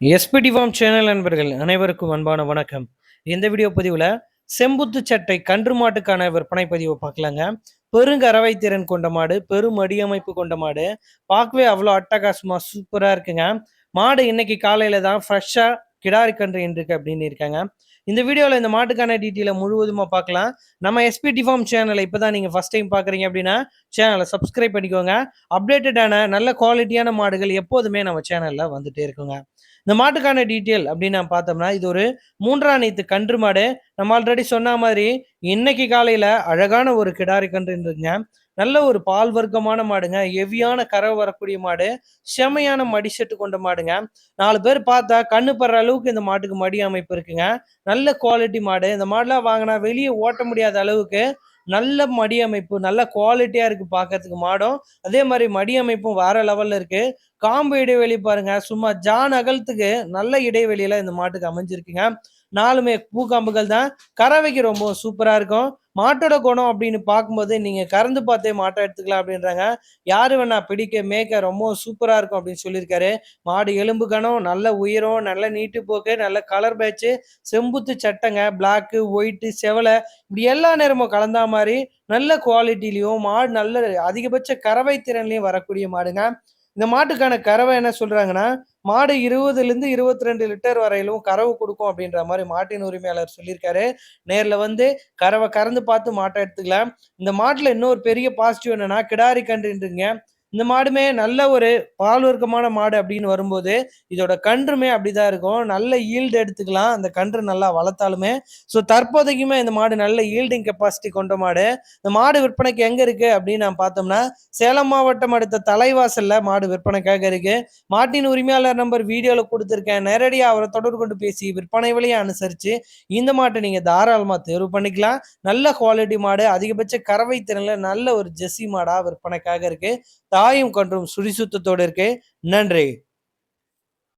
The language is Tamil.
எஸ்பிடி ஃபார்ம் சேனல் நண்பர்கள் அனைவருக்கும் அன்பான வணக்கம். இந்த வீடியோ பதிவில் செம்புத்து சட்டை கன்று மாட்டுக்கான விற்பனை பதிவை பார்க்கலாங்க. பெருங்கறவை திறன் கொண்ட மாடு பெரும் அடியமைப்பு கொண்ட மாடு. பார்க்கவே அவ்வளோ அட்டகாசமாக சூப்பராக இருக்குங்க. மாடு இன்னைக்கு காலையில் தான் ஃப்ரெஷ்ஷாக கிடாரி கன்று இருக்கு அப்படின்னு இருக்காங்க. இந்த வீடியோவில் இந்த மாட்டுக்கான டீட்டெயிலை முழுவதுமாக பார்க்கலாம். நம்ம எஸ்பி ஃபார்ம் சேனலை இப்போ தான் நீங்கள் ஃபஸ்ட் டைம் பார்க்குறீங்க அப்படின்னா சேனலை சப்ஸ்கிரைப் பண்ணிக்கோங்க. அப்டேட்டடான நல்ல குவாலிட்டியான மாடுகள் எப்போதுமே நம்ம சேனலில் வந்துட்டே இருக்குங்க. இந்த மாட்டுக்கான டீட்டெயில் அப்படின்னு நான் பார்த்தோம்னா இது ஒரு மூன்றாம் நீத்து கன்று மாடு. நம்ம ஆல்ரெடி சொன்ன மாதிரி இன்னைக்கு காலையில் அழகான ஒரு கிடாரி கன்று இருந்துங்க நல்ல ஒரு பால் வர்க்கமான மாடுங்க. ஹெவியான கரை வரக்கூடிய மாடு. செமையான மடி செட்டு கொண்ட மாடுங்க. நாலு பேர் பார்த்தா கண்ணு படுற அளவுக்கு இந்த மாட்டுக்கு மடி அமைப்பு இருக்குங்க. நல்ல குவாலிட்டி மாடு. இந்த மாடுலாம் வாங்கினா வெளியே ஓட்ட முடியாத அளவுக்கு நல்ல மடி அமைப்பு நல்ல குவாலிட்டியாக இருக்குது பார்க்கறதுக்கு மாடும். அதே மாதிரி மடி அமைப்பும் வேற லெவலில் இருக்குது காம்பு இடைவெளி பாருங்க. சும்மா ஜான் அகலத்துக்கு நல்ல இடைவெளியில் இந்த மாட்டுக்கு அமைஞ்சிருக்குங்க. நாலுமே பூக்காம்புகள் தான். கறவைக்கு ரொம்ப சூப்பராக இருக்கும். மாட்டோட குணம் அப்படின்னு பார்க்கும்போது நீங்கள் கறந்து பார்த்தே மாட்டை எடுத்துக்கலாம் அப்படின்றாங்க. யார் வேணா பிடிக்க மேய்க்க ரொம்ப சூப்பராக இருக்கும் அப்படின்னு சொல்லியிருக்காரு. மாடு எலும்பு கணம் நல்ல உயரம் நல்ல நீட்டு போக்கு நல்ல கலர் பேட்ச் செம்புத்து சட்டைங்க பிளாக்கு ஒயிட்டு செவலை இப்படி எல்லா நேரமும் கலந்தா மாதிரி நல்ல குவாலிட்டிலையும் மாடு நல்ல அதிகபட்ச கறவை திறன்லையும் வரக்கூடிய மாடுங்க. இந்த மாட்டுக்கான கறவை என்ன சொல்றாங்கன்னா மாடு இருபதுலேருந்து இருபத்தி ரெண்டு லிட்டர் வரையிலும் கறவு கொடுக்கும் அப்படின்ற மாதிரி மாட்டின் உரிமையாளர் சொல்லியிருக்காரு. நேரில் வந்து கறவை கறந்து பார்த்து மாட்டை எடுத்துக்கலாம். இந்த மாட்டில் இன்னொரு பெரிய பாசிட்டிவ் என்னன்னா கிடாரி கன்றுன்றீங்க. இந்த மாடுமே நல்ல ஒரு பால்வர்க்கமான மாடு அப்படின்னு வரும்போது இதோட கன்றுமே அப்படிதான் இருக்கும். நல்ல ஈல்டு எடுத்துக்கலாம். அந்த கன்று நல்லா வளர்த்தாலுமே. ஸோ தற்போதைக்குமே இந்த மாடு நல்ல ஈல்டிங் கெப்பாசிட்டி கொண்ட மாடு. இந்த மாடு விற்பனைக்கு எங்க இருக்கு அப்படின்னு நான் பார்த்தோம்னா சேலம் மாவட்டம் அடுத்த தலைவாசல்ல மாடு விற்பனைக்காக இருக்கு. மாட்டின் உரிமையாளர் நம்பர் வீடியோல கொடுத்துருக்கேன். நேரடியாக அவரை தொடர்பு கொண்டு பேசி விற்பனை விலையை அனுசரிச்சு இந்த மாட்டை நீங்க தாராளமாக தேர்வு பண்ணிக்கலாம். நல்ல குவாலிட்டி மாடு அதிகபட்ச கறவை திறனில் நல்ல ஒரு ஜெஸ்ஸி மாடா விற்பனைக்காக இருக்கு. தாயும் கன்றும் சுடிசுத்தத்தோடு இருக்கே நன்றி.